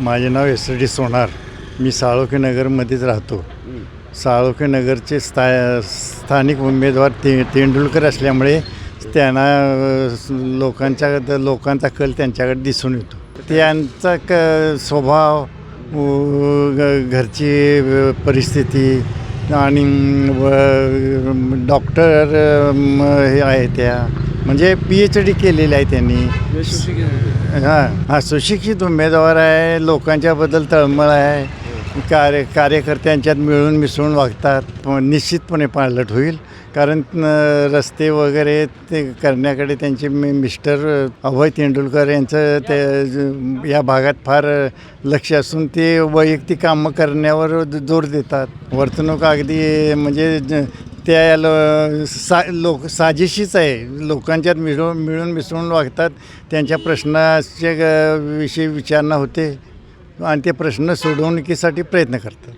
माझे नाव S D सोनार. मी साळोखे नगरमध्येच राहतो. साळोखे नगरचे स्था स्थानिक उमेदवार ते तेंडुलकर असल्यामुळे त्यांना लोकांच्या लोकांचा कल त्यांच्याकडे दिसून येतो. त्यांचा क स्वभाव घरची परिस्थिती आणि डॉक्टर हे आहे त्या. म्हणजे पी एच डी केलेली आहे त्यांनी. हां हा सुशिक्षित उमेदवार आहे लोकांच्याबद्दल तळमळ आहे. कार्य कार्यकर्त्यांच्यात मिळून मिसळून वागतात. निश्चितपणे पालट होईल. कारण रस्ते वगैरे ते करण्याकडे त्यांचे मि मिस्टर अभय तेंडुलकर यांचं ते या भागात फार लक्ष असून ते वैयक्तिक कामं करण्यावर जोर देतात. वर्तणूक अगदी म्हणजे ज- त्या लो सा लोक साजेशीच आहे. लोकांच्यात मिळून मिळून मिसळून वागतात. त्यांच्या प्रश्नाचे विषयी विचारणा होते. आणि ते प्रश्न सोडवणुकीसाठी प्रयत्न करतात.